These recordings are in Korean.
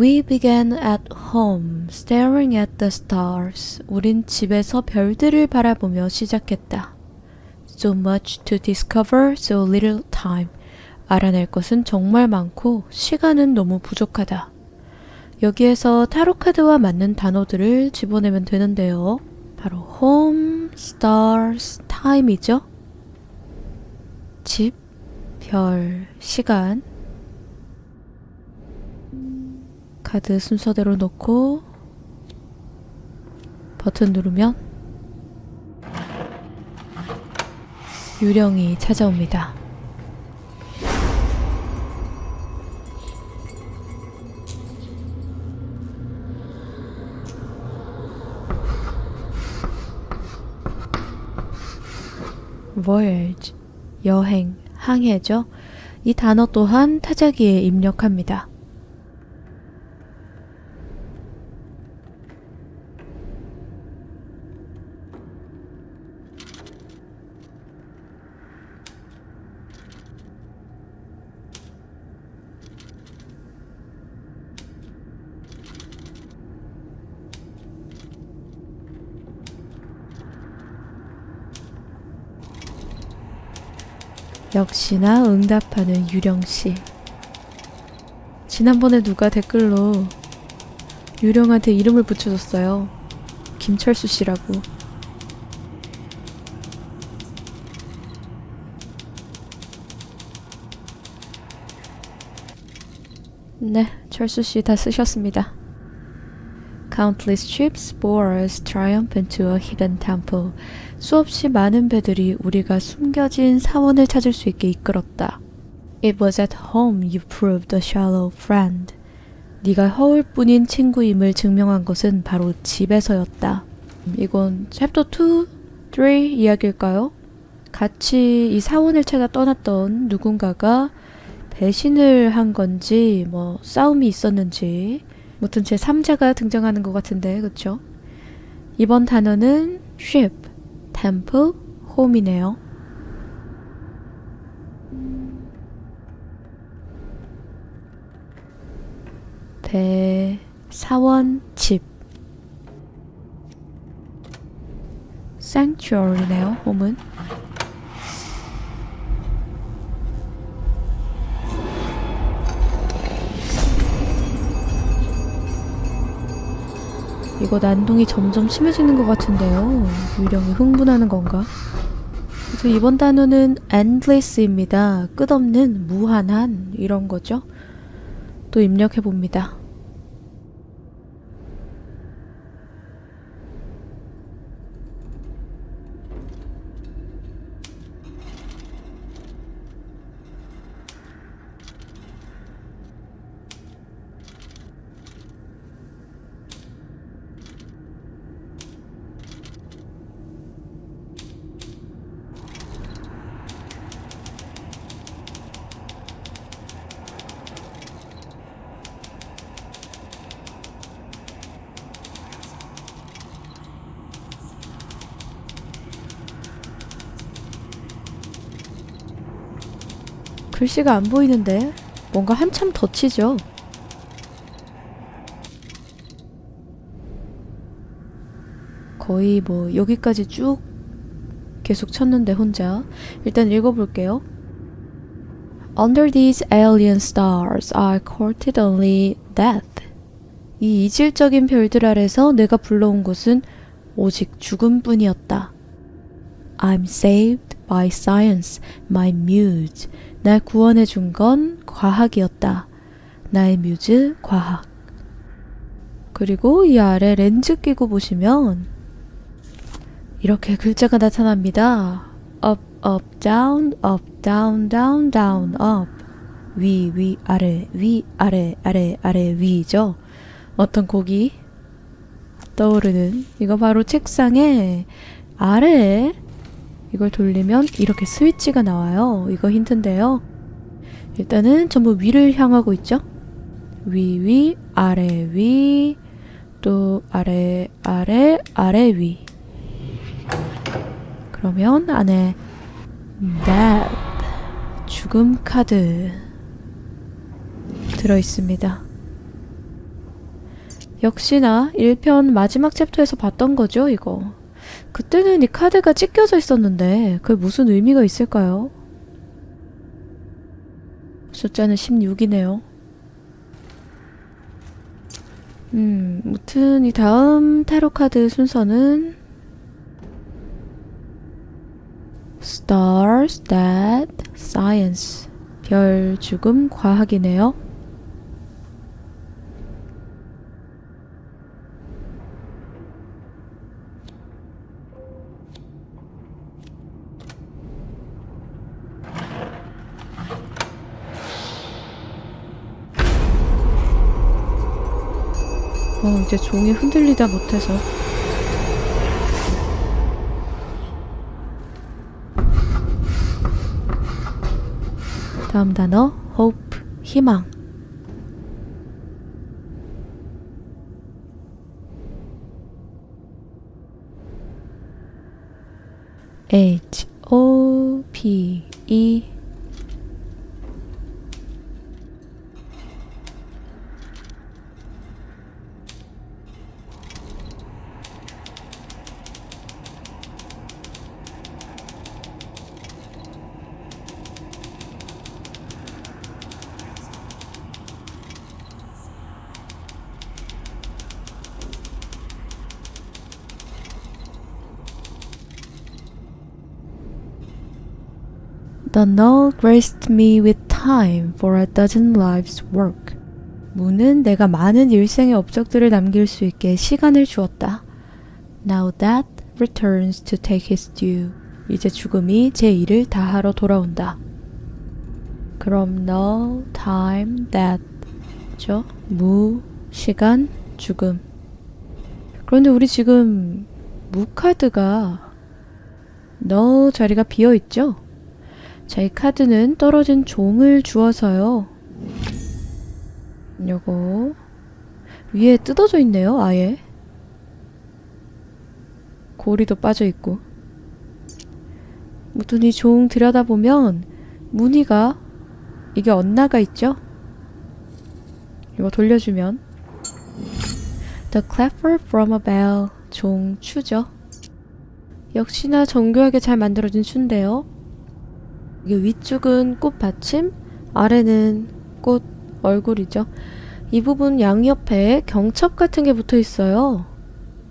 We began at home, staring at the stars. 우린 집에서 별들을 바라보며 시작했다. So much to discover, so little time. 알아낼 것은 정말 많고 시간은 너무 부족하다. 여기에서 타로 카드와 맞는 단어들을 집어내면 되는데요. 바로 home, stars, time이죠. 집, 별, 시간. 카드 순서대로 놓고 버튼 누르면 유령이 찾아옵니다. 여행, 항해죠. 이 단어 또한 타자기에 입력합니다. 역시나 응답하는 유령씨. 지난번에 누가 댓글로 유령한테 이름을 붙여줬어요. 김철수 씨라고. 네, 철수 씨 다 쓰셨습니다. Countless ships bore us triumphant to a hidden temple. 수없이 많은 배들이 우리가 숨겨진 사원을 찾을 수 있게 이끌었다. It was at home you proved a shallow friend. 네가 허울뿐인 친구임을 증명한 것은 바로 집에서였다. 이건 챕터 2, 3 이야기일까요? 같이 이 사원을 찾아 떠났던 누군가가 배신을 한 건지 뭐 싸움이 있었는지 무튼 제 3자가 등장하는 것 같은데 그쵸? 이번 단어는 ship, temple, home이네요. 배, 사원, 집. sanctuary네요, home은. 이거 난동이 점점 심해지는 것 같은데요. 유령이 흥분하는 건가? 그래서 이번 단어는 endless입니다. 끝없는, 무한한 이런 거죠. 또 입력해 봅니다. 글씨가 안 보이는데 뭔가 한참 더 치죠. 거의 뭐 여기까지 쭉 계속 쳤는데 혼자 일단 읽어볼게요. Under these alien stars I courted only death. 이 이질적인 별들 아래서 내가 불러온 것은 오직 죽음뿐이었다. I'm saved by science, my muse. 날 구원해 준 건 과학이었다. 나의 뮤즈 과학. 그리고 이 아래 렌즈 끼고 보시면 이렇게 글자가 나타납니다. up, up, down, up, down, down, down, up. 위, 위, 아래, 위, 아래, 아래, 아래, 위죠. 어떤 곡이 떠오르는 이거 바로 책상에 아래에 이걸 돌리면 이렇게 스위치가 나와요. 이거 힌트인데요. 일단은 전부 위를 향하고 있죠. 위, 위, 아래, 위, 또 아래, 아래, 아래, 위. 그러면 안에 death, 죽음 카드 들어 있습니다. 역시나 1편 마지막 챕터에서 봤던 거죠, 이거. 그때는 이 카드가 찢겨져 있었는데 그게 무슨 의미가 있을까요? 숫자는 16이네요. 음, 무튼 이 다음 타로 카드 순서는 Stars That Science 별 죽음 과학이네요. 어, 이제 종이 흔들리다 못해서. 다음 단어, hope, 희망. The null graced me with time for a dozen lives' work. 무는 내가 많은 일생의 업적들을 남길 수 있게 시간을 주었다. Now that returns to take his due. 이제 죽음이 제 일을 다하러 돌아온다. 그럼 null, time, that. 죠? 무, 시간, 죽음. 그런데 우리 지금 무 카드가 null 자리가 비어 있죠? 자, 이 카드는 떨어진 종을 주어서요. 요거 위에 뜯어져 있네요, 아예. 고리도 빠져 있고. 무튼 이 종 들여다보면 무늬가 이게 엇나가 있죠? 이거 돌려주면 The clapper from a bell 종 추죠. 역시나 정교하게 잘 만들어진 추인데요. 위쪽은 꽃 받침, 아래는 꽃 얼굴이죠. 이 부분 양옆에 경첩 같은 게 붙어 있어요.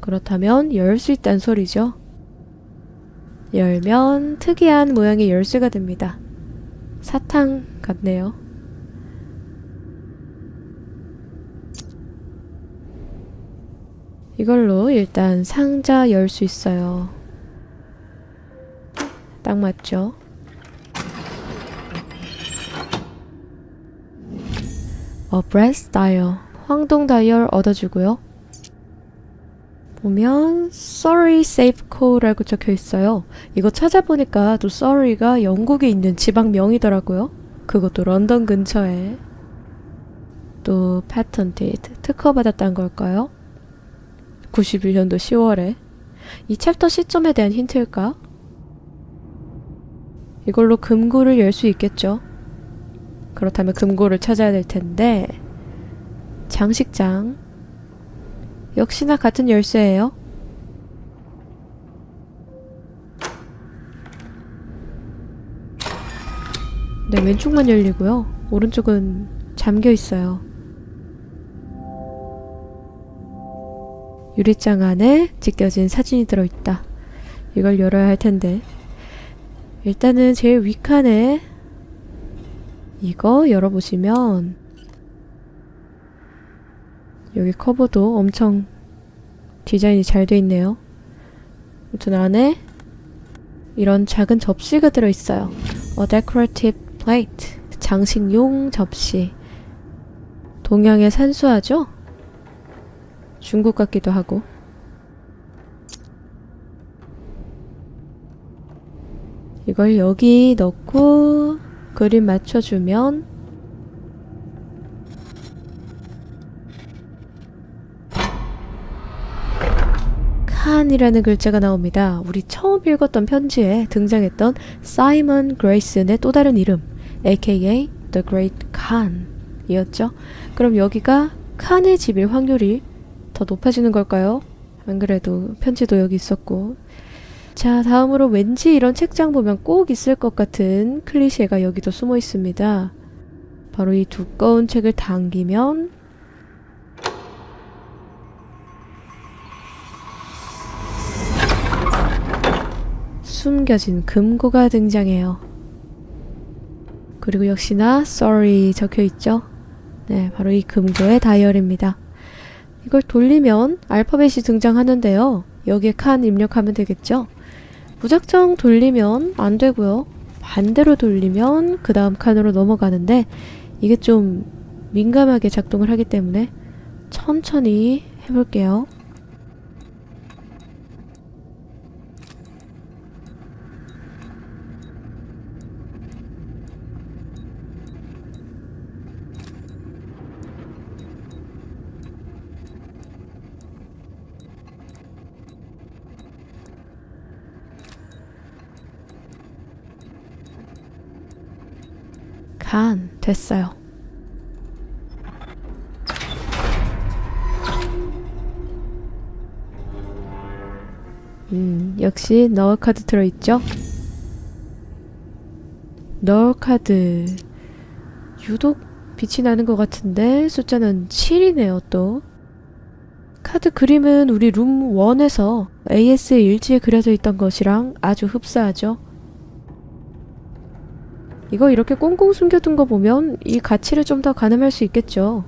그렇다면 열 수 있다는 소리죠. 열면 특이한 모양의 열쇠가 됩니다. 사탕 같네요. 이걸로 일단 상자 열 수 있어요. 딱 맞죠? 어, 브레스 다이얼 황동 다이얼 얻어주고요. 보면 Surrey Safe Co라고 적혀 있어요. 이거 찾아보니까 또 Surrey가 영국에 있는 지방명이더라고요. 그것도 런던 근처에. 또 patented 특허받았다는 걸까요? 91년도 10월에. 이 챕터 시점에 대한 힌트일까? 이걸로 금고를 열 수 있겠죠. 그렇다면 금고를 찾아야 될 텐데 장식장 역시나 같은 열쇠예요. 네, 왼쪽만 열리고요. 오른쪽은 잠겨 있어요. 유리장 안에 찍혀진 사진이 들어있다. 이걸 열어야 할 텐데. 일단은 제일 윗칸에 이거 열어보시면 여기 커버도 엄청 디자인이 잘 돼 있네요. 아무튼 안에 이런 작은 접시가 들어있어요. A decorative plate. 장식용 접시. 동양의 산수화죠? 중국 같기도 하고. 이걸 여기 넣고 그림 맞춰주면 칸이라는 글자가 나옵니다. 우리 처음 읽었던 편지에 등장했던 사이먼 그레이슨의 또 다른 이름, aka The Great Khan 이었죠. 그럼 여기가 칸의 집일 확률이 더 높아지는 걸까요? 안 그래도 편지도 여기 있었고. 자, 다음으로 왠지 이런 책장 보면 꼭 있을 것 같은 클리셰가 여기도 숨어 있습니다. 바로 이 두꺼운 책을 당기면 숨겨진 금고가 등장해요. 그리고 역시나 sorry 적혀 있죠. 네, 바로 이 금고의 다이얼입니다. 이걸 돌리면 알파벳이 등장하는데요. 여기에 칸 입력하면 되겠죠? 무작정 돌리면 안 되고요. 반대로 돌리면 그 다음 칸으로 넘어가는데 이게 좀 민감하게 작동을 하기 때문에 천천히 해볼게요. 간 됐어요. 음, 역시 너울 카드 들어있죠? 너울 카드 유독 빛이 나는 것 같은데 숫자는 7이네요 또 카드 그림은 우리 룸 1에서 AS의 일지에 그려져 있던 것이랑 아주 흡사하죠 이거 이렇게 꽁꽁 숨겨둔 거 보면 이 가치를 좀 더 가늠할 수 있겠죠.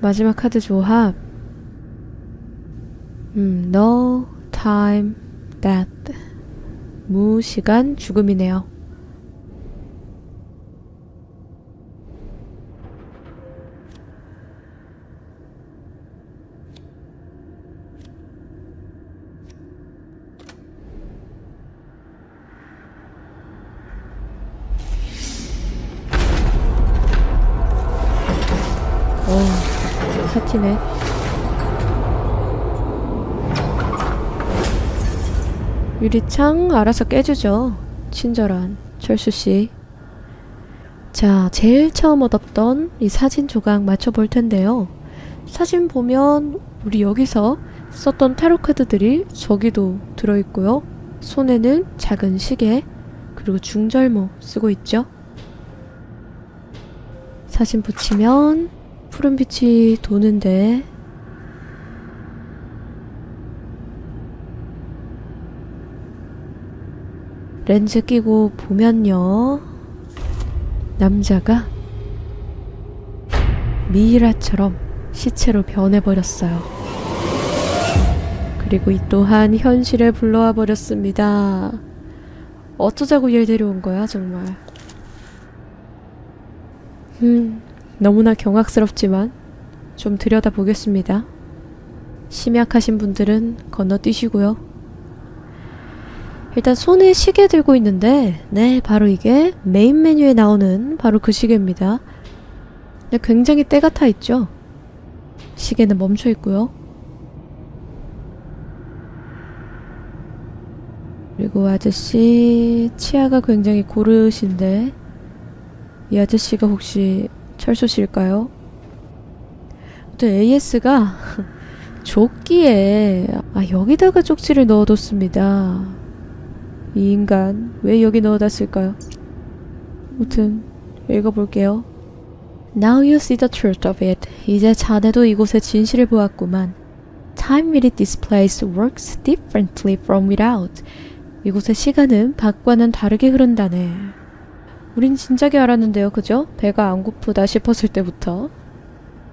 마지막 카드 조합. 음, no time, death. 무시간 죽음이네요. 어, 파티네. 유리창 알아서 깨주죠. 친절한 철수 씨. 자, 제일 처음 얻었던 이 사진 조각 맞춰볼 텐데요. 사진 보면 우리 여기서 썼던 타로 카드들이 저기도 들어있고요. 손에는 작은 시계, 그리고 중절모 쓰고 있죠. 사진 붙이면 푸른 빛이 도는데 렌즈 끼고 보면요 남자가 미이라처럼 시체로 변해버렸어요. 그리고 이 또한 현실에 불러와 버렸습니다. 어쩌자고 얘 데려온 거야 정말. 음, 너무나 경악스럽지만 좀 들여다보겠습니다. 심약하신 분들은 건너뛰시고요. 일단 손에 시계 들고 있는데 네 바로 이게 메인 메뉴에 나오는 바로 그 시계입니다. 굉장히 때가 타 있죠. 시계는 멈춰 있고요. 그리고 아저씨 치아가 굉장히 고르신데 이 아저씨가 혹시 철수 씨일까요? 또 AS가 조끼에 아 여기다가 쪽지를 넣어뒀습니다. 이 인간 왜 여기 넣어놨을까요? 무튼 읽어볼게요. Now you see the truth of it. 이제 자네도 이곳의 진실을 보았구만. Time this place works differently from without. 이곳의 시간은 밖과는 다르게 흐른다네. 우린 진작에 알았는데요, 그죠? 배가 안 고프다 싶었을 때부터.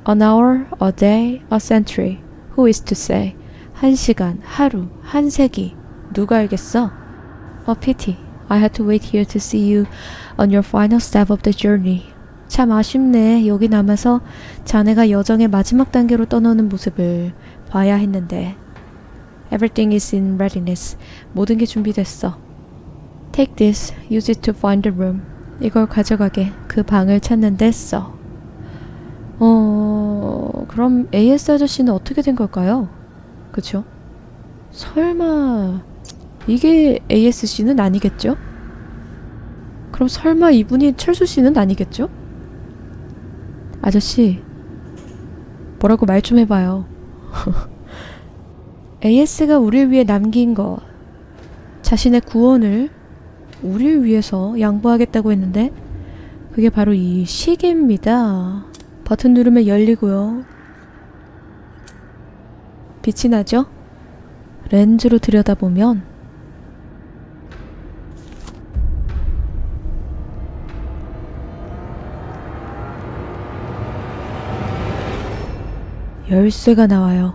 An hour, a day, a century. Who is to say? 한 시간, 하루, 한 세기. 누가 알겠어? A pity. I had to wait here to see you on your final step of the journey. 참 아쉽네. 여기 남아서 자네가 여정의 마지막 단계로 떠나는 모습을 봐야 했는데. Everything is in readiness. 모든 게 준비됐어. Take this. Use it to find the room. 이걸 가져가게. 그 방을 찾는데 써. 어, 그럼 AS 아저씨는 어떻게 된 걸까요? 그쵸? 설마, 이게 ASC는 아니겠죠? 그럼 설마 이분이 철수 씨는 아니겠죠? 아저씨, 뭐라고 말 좀 해봐요. AS가 우리를 위해 남긴 것, 자신의 구원을 우리를 위해서 양보하겠다고 했는데, 그게 바로 이 시계입니다. 버튼 누르면 열리고요. 빛이 나죠? 렌즈로 들여다보면 열쇠가 나와요.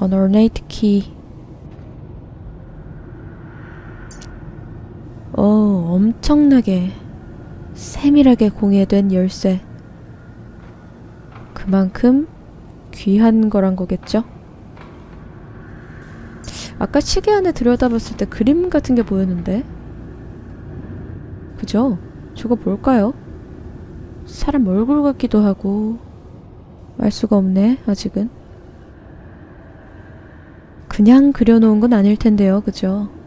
Ornate key. 어, 엄청나게 세밀하게 공예된 열쇠. 그만큼 귀한 거란 거겠죠? 아까 시계 안에 들여다봤을 때 그림 같은 게 보였는데? 그죠? 저거 뭘까요? 사람 얼굴 같기도 하고 알 수가 없네 아직은 그냥 그려놓은 건 아닐 텐데요 그죠?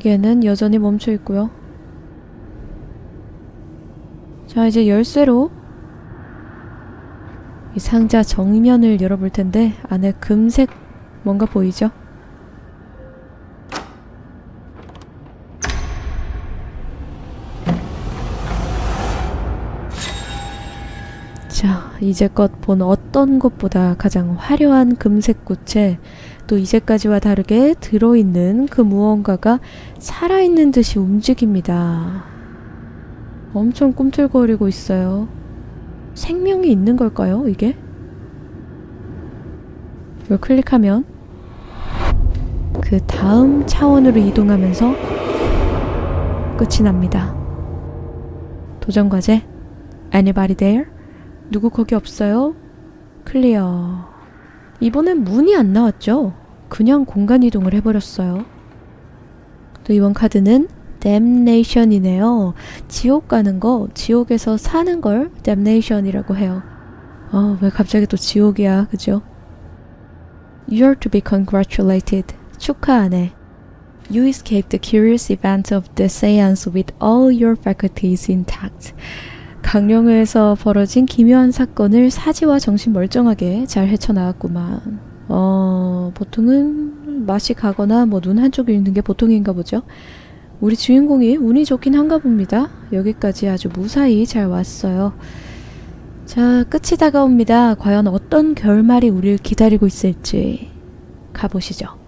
시계는 여전히 멈춰 있고요 자 이제 열쇠로 이 상자 정면을 열어볼 텐데 안에 금색 뭔가 보이죠? 이제껏 본 어떤 것보다 가장 화려한 금색 꽃에 또 이제까지와 다르게 들어있는 그 무언가가 살아있는 듯이 움직입니다. 엄청 꿈틀거리고 있어요. 생명이 있는 걸까요, 이게? 이걸 클릭하면 그 다음 차원으로 이동하면서 끝이 납니다. 도전 과제 Anybody there? 누구 거기 없어요? 클리어. 이번엔 문이 안 나왔죠? 그냥 공간 이동을 해버렸어요. 또 이번 카드는 damnation이네요. 지옥 가는 거, 지옥에서 사는 걸 damnation이라고 해요. 어, 왜 갑자기 또 지옥이야, 그죠? You're to be congratulated. 축하하네. You escaped the curious event of the seance with all your faculties intact. 강령회에서 벌어진 기묘한 사건을 사지와 정신 멀쩡하게 잘 헤쳐나왔구만. 어, 보통은 맛이 가거나 뭐 눈 한쪽 읽는 게 보통인가 보죠. 우리 주인공이 운이 좋긴 한가 봅니다. 여기까지 아주 무사히 잘 왔어요. 자, 끝이 다가옵니다. 과연 어떤 결말이 우리를 기다리고 있을지 가보시죠.